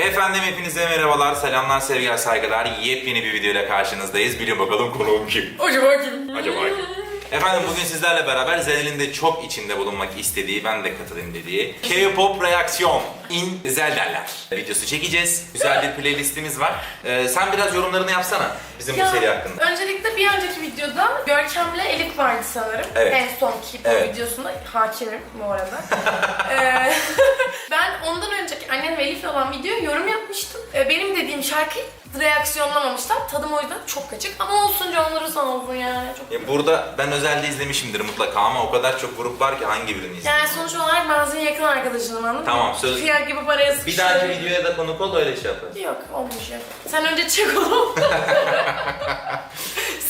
Efendim hepinize merhabalar, selamlar, sevgiler, saygılar. Yepyeni bir videoyla karşınızdayız. Bilin bakalım konuğum kim? Acaba kim? Acaba kim? Efendim bugün sizlerle beraber Zel'in de çok içinde bulunmak istediği, ben de katılayım dediği K-pop reaksiyon in Zel'lerler videosu çekeceğiz. Güzel bir playlistimiz var. Ee, sen biraz yorumlarını yapsana bizim bu seri hakkında. Öncelikle bir önceki videoda Görkem'le Elif vardı sanırım. Evet. En son Keep Evet. videosunda hakimim bu arada. Ee, ben ondan önceki annem ve Elif'le olan videoya yorum yapmıştım. Ee, benim dediğim şarkıyı reaksiyonlamamışlar. Tadım o yüzden çok açık ama olsun canları sağ olsun yani. Çok... Ya burada ben özelde izlemişimdir mutlaka ama o kadar çok grup var ki hangi birini izleyeyim? Yani sonuç olarak ben senin yakın arkadaşınım anladın mı? Tamam, söz- Kıyak gibi paraya Bir sıkıştırdım. dahaki videoya da konuk ol öyle şey yaparız. Yok olmuş ya. Sen önce çek onu.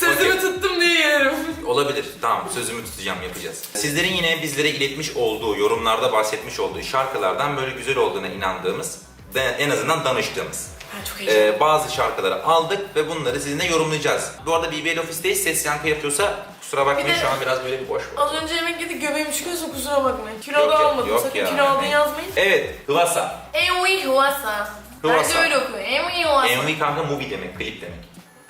Sözümü tuttum diye yerim. Olabilir. Tamam sözümü tutacağım yapacağız. Sizlerin yine bizlere iletmiş olduğu, yorumlarda bahsetmiş olduğu şarkılardan böyle güzel olduğuna inandığımız ve en azından danıştığımız. E, bazı şarkıları aldık ve bunları sizinle yorumlayacağız. Bu arada BBL Office'teyiz. Ses yankı yapıyorsa kusura bakmayın Bir de- şu an biraz böyle bir boş var. Az önce yemek yedik göbeğim çıkıyorsa kusura bakmayın. Kilo Yok da ya, almadım yok sakın ya. kilo aldın yazmayın. Evet, Hıvasa. Enwi Huasa. Huasa. Bence öyle okuyor. Enwi Huasa. MV kanka movie demek, klip demek.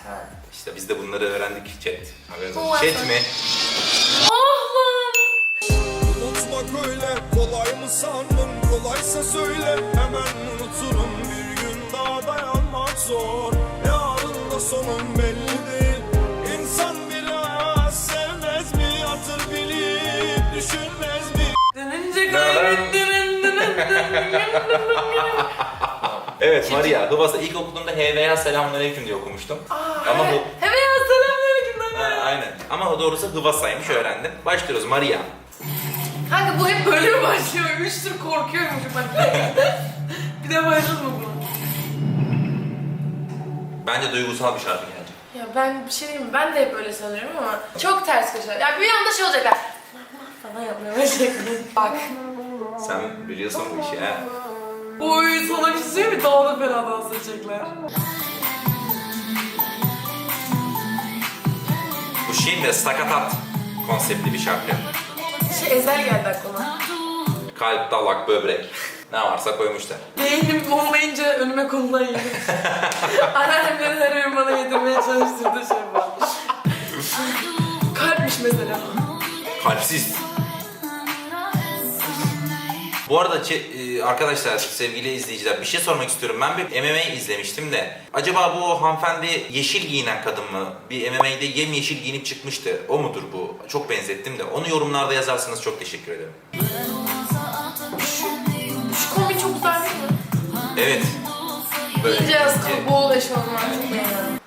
Ha. İşte biz de bunları öğrendik chat. Haberiniz olsun. Hıvasa. Chat mi? Ah lan! Unutmak öyle kolay mı sandın kolaysa söyle hemen unuturum dayanmak zor yarın da sonun belli değil İnsan biraz sevmez mi hatır bilip düşünmez mi Dönünce kaybettin. Evet Maria, Hıvasa. İlk okuduğumda HVA selamünaleyküm diye okumuştum. Ama bu Hemen ya selamünaleyküm. Ha, aynen. Ama o doğrusu Hıvasa'ymış öğrendim. Başlıyoruz Maria. Kanka bu hep böyle mi başlıyor? Üç tür korkuyormuşum ben. bir de başladı mı bu? Bence duygusal bir şarkı geldi. Ya ben bir şey diyeyim mi? Ben de hep öyle sanıyorum ama çok ters köşe. Ya bir anda şey olacaklar. falan yapmaya başlayacaklar. Bak. Sen biliyorsun bu işi ha. Oy sana bir şey söyleyeyim mi? Daha da fena dans edecekler. Bu şimdi sakatat konseptli bir şarkı. Şey ezel geldi aklıma. Kalp, dalak, böbrek. Ne varsa koymuşlar. Beynim olmayınca önüme konulan yedim. Anneannemlerin her öğün bana yedirmeye çalıştırdığı şey var. Kalpmiş mesela. Kalpsiz. Bu arada e, arkadaşlar, sevgili izleyiciler bir şey sormak istiyorum. Ben bir MMA izlemiştim de. Acaba bu hanımefendi yeşil giyinen kadın mı? Bir MMA'de yemyeşil giyinip çıkmıştı. O mudur bu? Çok benzettim de. Onu yorumlarda yazarsanız çok teşekkür ederim. Evet. Böyle İnce ince. bol eşofman çok.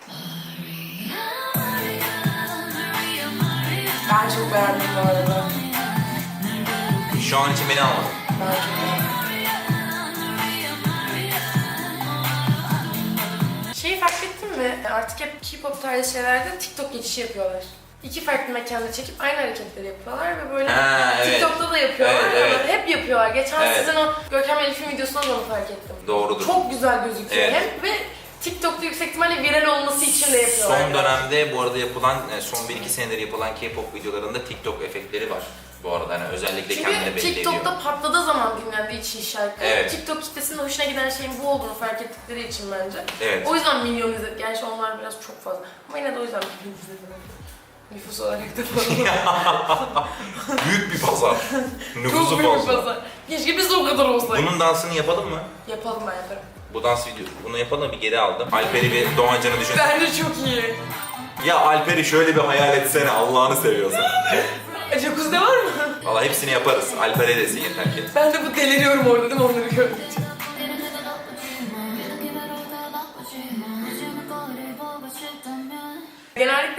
Ben çok beğendim bu arada. Şu an için beni almadı. Ben çok beğendim. Şeyi fark ettin mi? Artık hep K-pop tarzı şeylerde TikTok geçişi yapıyorlar. İki farklı mekanda çekip aynı hareketleri yapıyorlar ve böyle Ha, evet. TikTok'ta da yapıyorlar. Evet, ama Hep yapıyorlar. Geçen Evet. sizin o Görkem Elif'in videosunda da onu fark ettim. Doğrudur. Çok güzel gözüküyor Evet. hem ve TikTok'ta yüksek ihtimalle viral olması için de yapıyorlar. Son dönemde bu arada yapılan, e, son 1-2 senedir yapılan K-pop videolarında TikTok efektleri var. Bu arada hani özellikle kendini Çünkü belli ediyor. TikTok'ta patladığı zaman dinlendiği için şarkı. Evet. TikTok kitlesinin hoşuna giden şeyin bu olduğunu fark ettikleri için bence. Evet. O yüzden milyon izledi. Gerçi onlar biraz çok fazla. Ama yine de o yüzden milyon izlediler. Nüfus olarak da fazla. Büyük bir pazar. Nüfusu çok büyük fazla. fazla. Keşke biz de o kadar olsaydık. Bunun dansını yapalım mı? Yapalım ben yaparım. Bu dans video, bunu yapalım bir geri aldım. Alper'i bir Doğancan'ı düşün. Bence çok iyi. Ya Alper'i şöyle bir hayal etsene Allah'ını seviyorsan. E, Jacuzzi'de var mı? Valla hepsini yaparız. Alper'e desin yeter ki. Ben de bu deliriyorum orada değil mi onları gördükçe.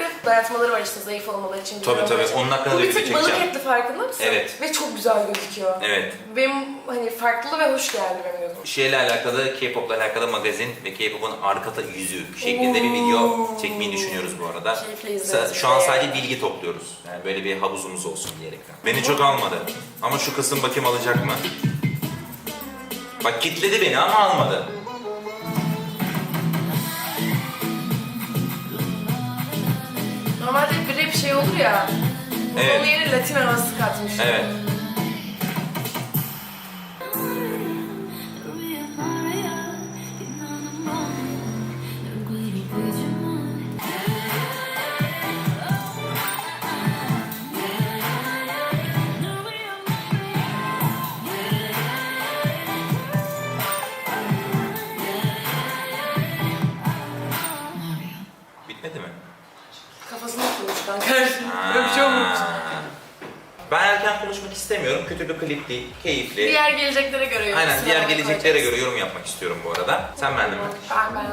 Genellikle dayatmaları var işte zayıf olmaları için. Tabii, tabii. için. Onun hakkında Bu da bir video tık balık etli farkında mısın? Evet. Ve çok güzel gözüküyor. Evet. Benim hani farklı ve hoş geldi benim gözüme. Şeyle alakalı, K-pop'la alakalı magazin ve K-pop'un arka yüzü şeklinde bir video çekmeyi düşünüyoruz bu arada. Keyifle izleriz Şu an sadece bilgi topluyoruz. Yani böyle bir havuzumuz olsun diyerekten. Beni çok almadı. Ama şu kısım bakayım alacak mı? Bak kitledi beni ama almadı. Olur ya. Evet. Onun yerine Latin havası katmış. Evet. konuşan kardeşim. Böyle. Şey ben erken konuşmak istemiyorum. Kötü bir klip değil. Keyifli. Diğer geleceklere göre yorum. Aynen diğer geleceklere göre yorum yapmak istiyorum bu arada. Sen benden mi? Ben, ben.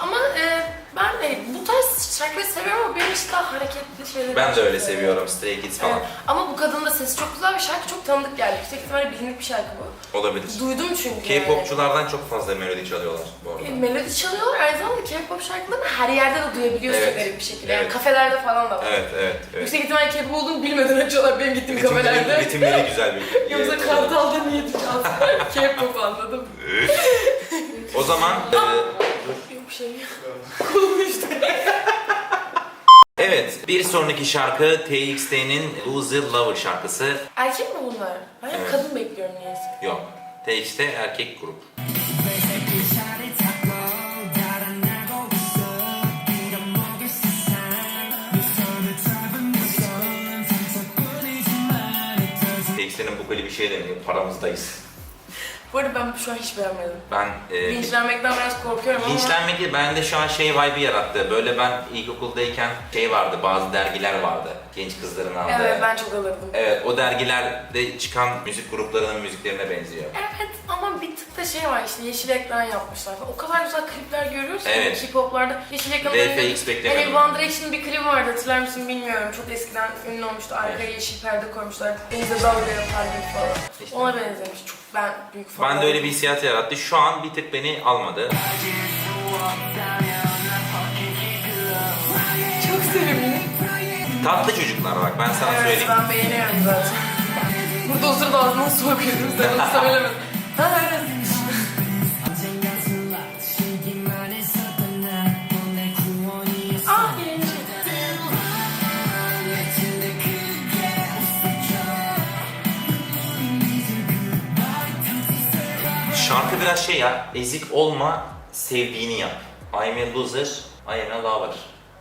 Ama e, ben de bu tarz şarkıları seviyorum ama benim işte daha hareketli şeyleri Ben de öyle seviyorum. Stray Kids falan. Evet. Ama bu kadının da sesi çok güzel ve şarkı çok tanıdık geldi. Yüksek ihtimalle bilindik bir şarkı bu. Olabilir. Duydum çünkü. K-popçulardan çok fazla melodi çalıyorlar bu arada. E, Melodi çalıyorlar aynı zamanda K-pop şarkılarını her yerde de duyabiliyorsun Evet. garip bir şekilde. Yani Evet. kafelerde falan da var. Evet, evet, evet. Yüksek ihtimalle K-pop olduğunu bilmeden açıyorlar benim gittiğim Ritimleri, kafelerde. ritimleri güzel bir Yoksa Evet, Kartal'da niye çalsın? K-pop anladım. O zaman e, Yok bir şey yok. Kolum işte. evet bir sonraki şarkı TXT'nin Loser Lover şarkısı. Erkek mi bunlar? Ben hep Evet. kadın bekliyorum niyeyse. Yok. TXT erkek grup. TXT'nin bu klibi şey deniyor, paramızdayız. Bu arada ben şu an hiç beğenmedim. Ben e, Linçlenmekten biraz korkuyorum ama... Linçlenmek değil, bende şu an şey vibe'ı yarattı. Böyle ben ilkokuldayken şey vardı, bazı dergiler vardı. Genç kızların aldığı. Evet ben çok alırdım. Evet, o dergilerde çıkan müzik gruplarının müziklerine benziyor. Evet ama bir tık da şey var işte yeşil ekran yapmışlar. O kadar güzel klipler görüyoruz ki Evet. K-pop'larda yeşil ekran VFX beklemiyordum. Hani One Direction'ın bir klibi vardı hatırlar mısın bilmiyorum. Çok eskiden ünlü olmuştu. Arkaya yeşil perde koymuşlar. Denize dalga yapar gibi falan. İşte. Ona benzemiş. Çok ben büyük fan. Ben de öyle bir hissiyat yarattı. Şu an bir tık beni almadı. Çok sevimli. Tatlı çocuklar bak ben sana Evet söyleyeyim. ben beğeniyorum zaten. Burada o sırada ağzıma su akıyordu. Sen onu söylemedin. Ha evet. Şarkı biraz şey ya, ezik olma, sevdiğini yap. I'm a loser, I am a lover.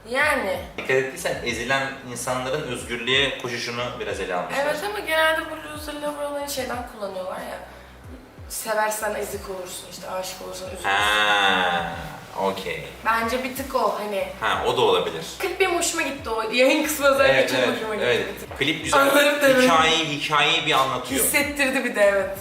Yani. Dikkat ettiysen ezilen insanların özgürlüğe koşuşunu biraz ele almışlar. Evet ama genelde bu loser lover olayı şeyden kullanıyorlar ya. Seversen ezik olursun işte aşık olursan üzülürsün. Ha, okey. Bence bir tık o hani. Ha, o da olabilir. Klip benim hoşuma gitti o. Yayın kısmı özellikle Evet, çok evet, hoşuma gitti. evet. Klip güzel. Anlarım demek. Hikayeyi, hikayeyi bir anlatıyor. Hissettirdi bir de evet.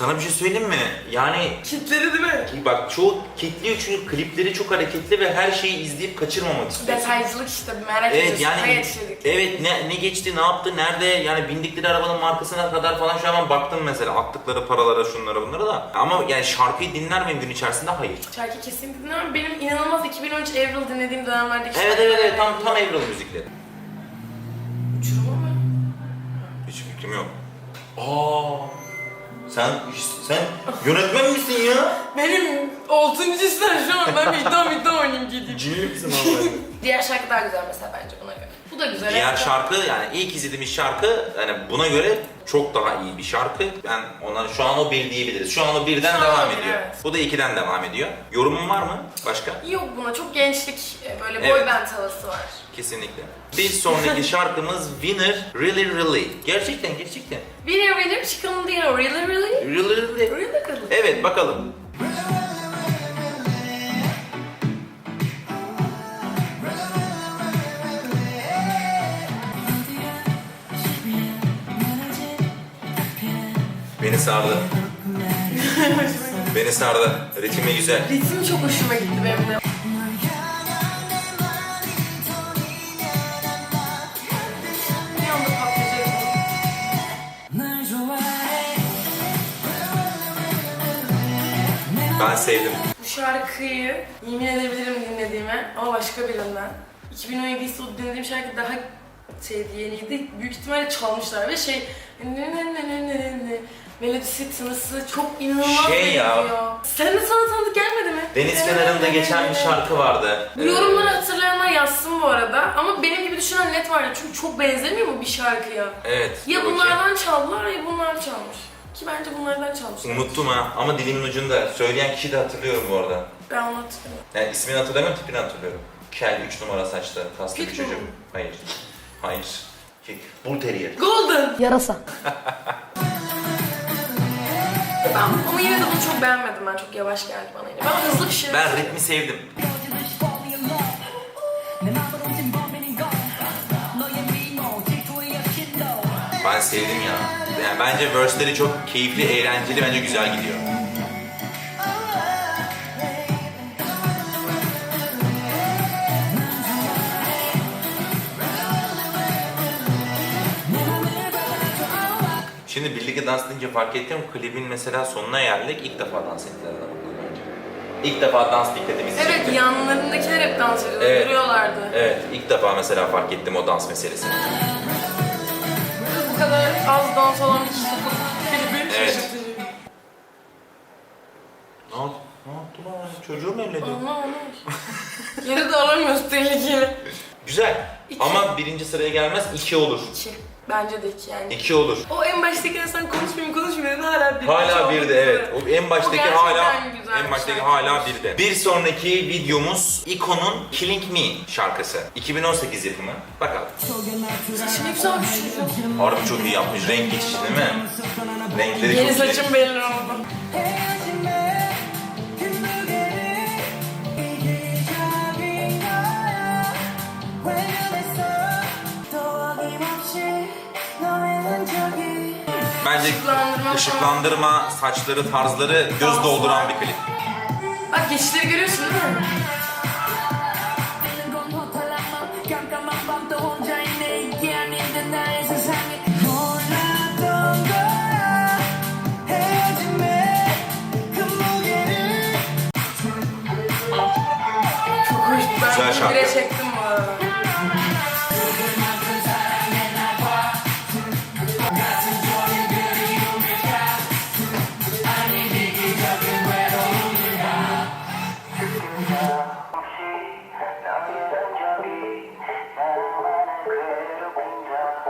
Sana bir şey söyleyeyim mi? Yani Kitleri değil mi? bak çoğu kitliyor çünkü klipleri çok hareketli ve her şeyi izleyip kaçırmamak istiyorsun. Detaycılık işte merak Evet ediyorsun. yani evet ne, ne geçti ne yaptı nerede yani bindikleri arabanın markasına kadar falan şu an ben baktım mesela attıkları paralara şunlara bunlara da ama yani şarkıyı dinler miyim gün içerisinde hayır. Şarkı kesinlikle dinlemem. Benim inanılmaz 2013 Avril dinlediğim dönemlerdeki Evet evet evet tam tam Avril müzikleri. Uçurma mı? Hiç fikrim yok. Aa sen sen yönetmen misin ya? Benim 6. sen şu an ben bir iddia iddia oynayayım gideyim. Cini misin abi? Diğer şarkı daha güzel mesela bence buna göre. Bu da güzel. Diğer evet. şarkı yani ilk izlediğimiz şarkı yani buna göre çok daha iyi bir şarkı. Ben ona şu an o bir diyebiliriz. Şu an o birden Şu an devam o bir, ediyor. evet. Bu da ikiden devam ediyor. Yorumun var mı başka? Yok buna çok gençlik e, böyle boy Evet. band havası var. Kesinlikle. Bir sonraki şarkımız Winner Really Really. Gerçekten gerçekten. Winner winner chicken dinner really really Really Really. really really. Evet bakalım. Beni sardı. Beni sardı. Ritmi güzel. Ritim çok hoşuma gitti benim de. Ben sevdim. Bu şarkıyı yemin edebilirim dinlediğime ama başka birinden. 2017 ise o dinlediğim şarkı daha şeydi yeniydi. Büyük ihtimalle çalmışlar ve şey melodisi tınısı çok inanılmaz Şey ya. benziyor. Sen de sana tanıdık gelmedi mi? Deniz kenarında geçen bir şarkı vardı. Bu yorumları hatırlayanlar yazsın bu arada ama benim gibi düşünen net vardı çünkü çok benzemiyor mu bir şarkıya? Evet. Ya okey. bunlardan çaldılar ya bunlar çalmış. Ki bence bunlardan çalmış. Unuttum ha ama dilimin ucunda. Söyleyen kişi de hatırlıyorum bu arada. Ben onu hatırlıyorum. Yani ismini hatırlamıyorum, tipini hatırlıyorum. Kel 3 numara saçlı, kaslı bir Pitbull çocuk. Hayır. Hayır. Şey, Bull Terrier. Golden. Yarasa. Ben, ama yine de bunu çok beğenmedim ben. Çok yavaş geldi bana yine. Ben hızlı bir şey Ben ritmi sevdim. Ben sevdim ya. Yani bence verse'leri çok keyifli, eğlenceli, bence güzel gidiyor. Şimdi birlikte dans edince fark ettim klibin mesela sonuna geldik. İlk defa dans ettiler adamlar bence. İlk defa dans dikkatimizi çekti. Evet yanlarındakiler hep dans ediyordu. Evet. Duruyorlardı. Evet, ilk defa mesela fark ettim o dans meselesini. Kadar az dans olan bir kişi Evet. Ne oldu? Ne oldu lan? Çocuğu mu elledi? Aman aman. Geri de alamıyoruz tehlikeli. Güzel. İki. Ama birinci sıraya gelmez, iki olur. İki. Bence de iki yani. İki olur. O en baştaki sen konuşmayayım konuşmayayım hala bir. Hala bir de evet. O en baştaki gerçekten hala güzel en bir baştaki şarkı. hala bir de. Bir sonraki videomuz Ikon'un Killing Me şarkısı. 2018 yapımı. Bakalım. Şimdi güzel şey. Harbi çok iyi yapmış. Renk geçişi değil mi? Renkleri Yeni çok iyi. saçım belli oldu. Bence Işıklandırma ışıklandırma, saçları, tarzları göz dolduran bir klip. Bak geçişleri görüyorsun değil mi? Güzel şarkı. bire çektim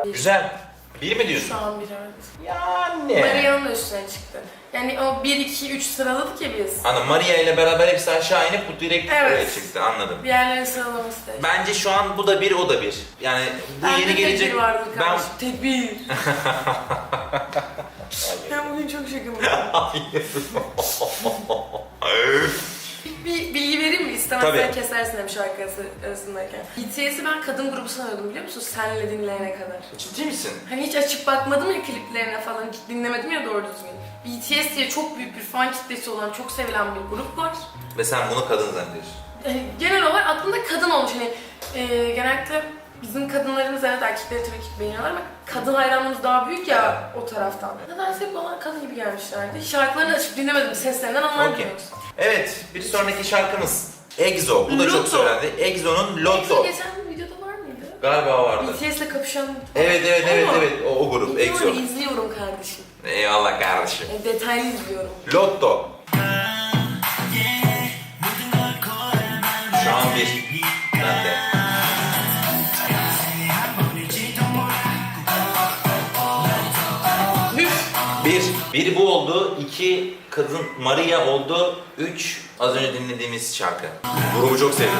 Güzel. Bir mi diyorsun? Şu an bir evet. Yani. Maria'nın üstüne çıktı. Yani o 1, 2, 3 sıraladık ya biz. Ana Maria ile beraber hepsi aşağı inip bu direkt Evet. buraya çıktı anladım. Diğerlerini sıralaması da. Bence şu an bu da bir o da bir. Yani bu Bende yeni gelecek. Tekbir vardır Ben kardeşim. Tekbir. ben bugün çok şakım. bir, bir bilgi vereyim mi? İstemezsen Tabii. kesersin hem şarkı arası- arasındayken. BTS'i ben kadın grubu sanıyordum biliyor musun? Senle dinleyene kadar. ciddi misin? Hani hiç açıp bakmadım ya kliplerine falan, hiç dinlemedim ya doğru düzgün. BTS diye çok büyük bir fan kitlesi olan, çok sevilen bir grup var. Ve sen bunu kadın zannediyorsun. Yani genel olarak aklımda kadın olmuş. Hani e, genellikle bizim kadınlarımız evet erkekleri tabii ki beğeniyorlar ama kadın hayranlığımız daha büyük ya o taraftan. Nedense hep bana kadın gibi gelmişlerdi. Şarkılarını açıp dinlemedim, seslerinden anlardım yoksa. Evet, bir sonraki şarkımız EXO. Bu da çok Lotto. söylendi. EXO'nun Lotto. Geçen videoda var mıydı? Galiba vardı. BTS'le kapışan... Evet evet evet Ama evet o, o grup EXO. İzliyorum, izliyorum kardeşim. Eyvallah kardeşim. Yani detaylı izliyorum. Lotto. Şu an bir. Ben de. Kadın Maria oldu. Üç az önce dinlediğimiz şarkı. Grubu çok sevdim.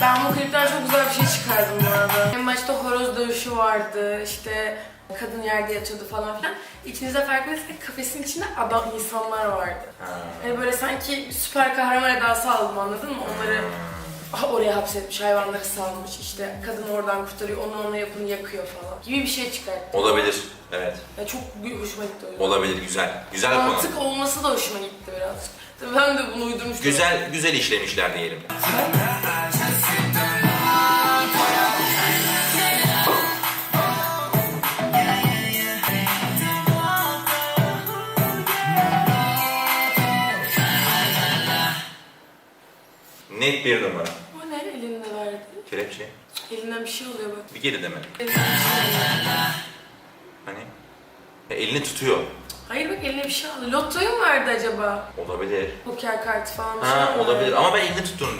Ben bu klipten çok güzel bir şey çıkardım bu arada. En başta horoz dövüşü vardı, işte kadın yerde yatıyordu falan filan. İçinizde farkındaysanız kafesin içinde adam insanlar vardı. Hani böyle sanki süper kahraman edası aldım anladın mı? Onları ah, oraya hapsetmiş, hayvanları salmış, işte kadın oradan kurtarıyor, onu ona yapını yakıyor falan gibi bir şey çıkarttı. Olabilir. Evet. Ya çok hoşuma gitti o yüzden. Olabilir. Güzel. Güzel konu. Mantık olması da hoşuma gitti birazcık. Tabii ben de bunu uydurmuştum. Güzel güzel işlemişler diyelim. Net bir numara. O ne elinde verdi? Kelepçe. Elinden bir şey oluyor bak. Bir geri deme. Elinden bir şey oluyor. Hani? Ya elini tutuyor. Hayır bak eline bir şey aldı. Lottoyu mu verdi acaba? Olabilir. Poker kartı falan bir şey Ha mi olabilir verdi? ama ben elini tuttuğunu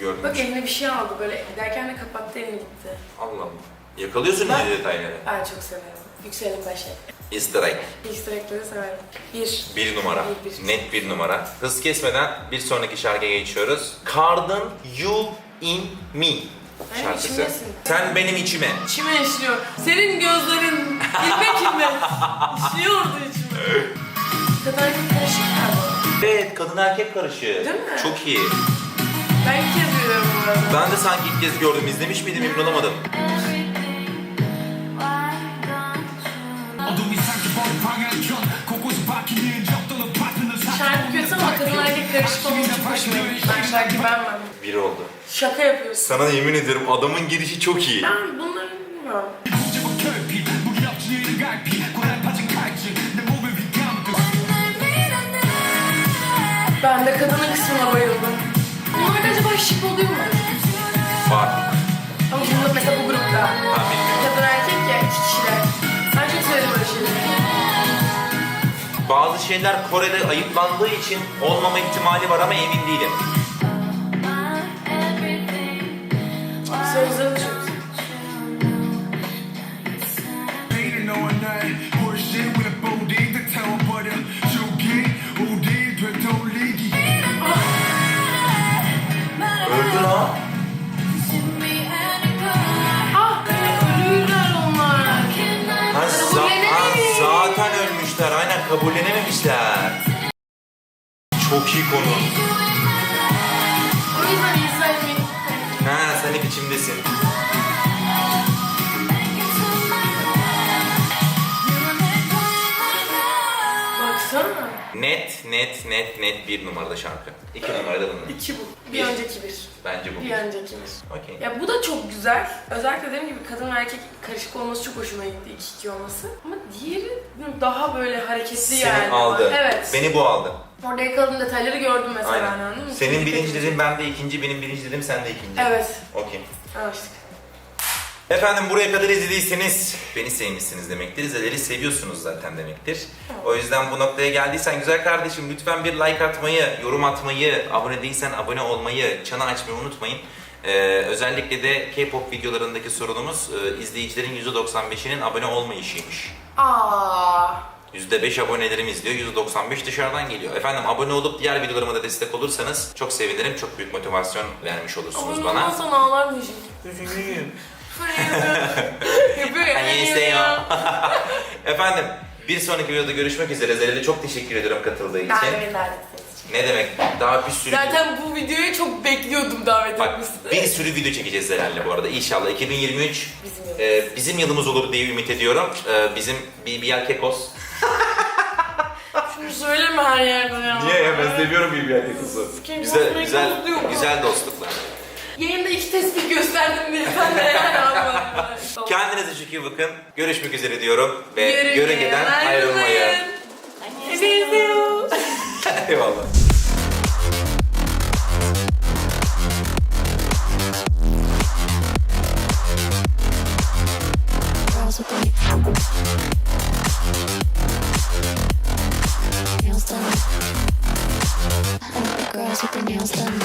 gördüm. Bak eline bir şey aldı böyle giderken de kapattı elini gitti. Allah Allah. Yakalıyorsun Ben- ince detayları. Ben çok severim. Yükselin başı. Easter egg. Easter egg'leri severim. Bir. Bir numara. Bir, bir. Net bir numara. Hız kesmeden bir sonraki şarkıya geçiyoruz. Cardin You In Me Ay, şarkısı. içimdesin. Sen benim içime. İçime işliyor. Senin gözlerin ilmek ilmek işliyordu içime. Kadar bir karışık galiba. Evet kadın erkek karışı. Değil mi? Çok iyi. Ben ilk kez duyuyorum bu arada. Ben de sanki ilk kez gördüm. İzlemiş miydim emin olamadım. Şarkı kötü ama kadınlarla karışık olunca hoşuma gitti. Biri oldu. Şaka yapıyorsun. Sana yemin ederim adamın girişi çok iyi. Ben bunları bilmiyorum. Ben de kadının kısmına bayıldım. Bunlar acaba şık oluyor mu? Var. Ama bunlar mesela bu grupta. Ha, Bazı şeyler Kore'de ayıplandığı için olmama ihtimali var ama emin değilim. Sözleri kabullenememişler. Çok iyi konu. O yüzden? Ha sen hep içimdesin. Net, net, net, bir numarada şarkı. İki numarada bunlar. İki bu. Bir, önceki bir. Bence bu. Bir önceki bir. Okey. Ya bu da çok güzel. Özellikle dediğim gibi kadın ve erkek karışık olması çok hoşuma gitti iki iki olması. Ama diğeri daha böyle hareketli Seni yani. aldı. Evet. Beni bu aldı. Orada yakaladığım detayları gördüm mesela Aynen. anladın mı? Senin Çok birinci dediğin ben de ikinci, benim birinci dediğim sen de ikinci. Evet. Okey. Anlaştık. Efendim buraya kadar izlediyseniz beni sevmişsiniz demektir. İzleleri seviyorsunuz zaten demektir. O yüzden bu noktaya geldiysen güzel kardeşim lütfen bir like atmayı, yorum atmayı, abone değilsen abone olmayı, çanı açmayı unutmayın. Ee, özellikle de K-pop videolarındaki sorunumuz e, izleyicilerin %95'inin abone olmayışıymış. Aa. %5 abonelerim izliyor, %95 dışarıdan geliyor. Efendim abone olup diğer videolarıma da destek olursanız çok sevinirim. Çok büyük motivasyon vermiş olursunuz Abone bana. olmazsan ağlar mıyım? Yapıyor ya. Annesi ya. Efendim bir sonraki videoda görüşmek üzere. Zerel'e çok teşekkür ediyorum katıldığı için. Davet için. Ne demek? Daha bir sürü Zaten bu videoyu çok bekliyordum davet Bak etmesini. bir sürü video çekeceğiz Zerel'le bu arada. İnşallah 2023 Bizim yılımız. e, bizim yılımız olur diye ümit ediyorum. E, bizim BBL Kekos. Şunu söyleme her yerde ya. seviyorum BBL Kekos'u. Kim Güzel, güzel, güzel dostluklar. Yayında iki tespit gösterdim diye sen de yani. Kendinize çok iyi bakın. Görüşmek üzere diyorum ve Yürüyün, yörüngeden ayrılmayın. Seviyorum. Eyvallah. girls with me. The nails done.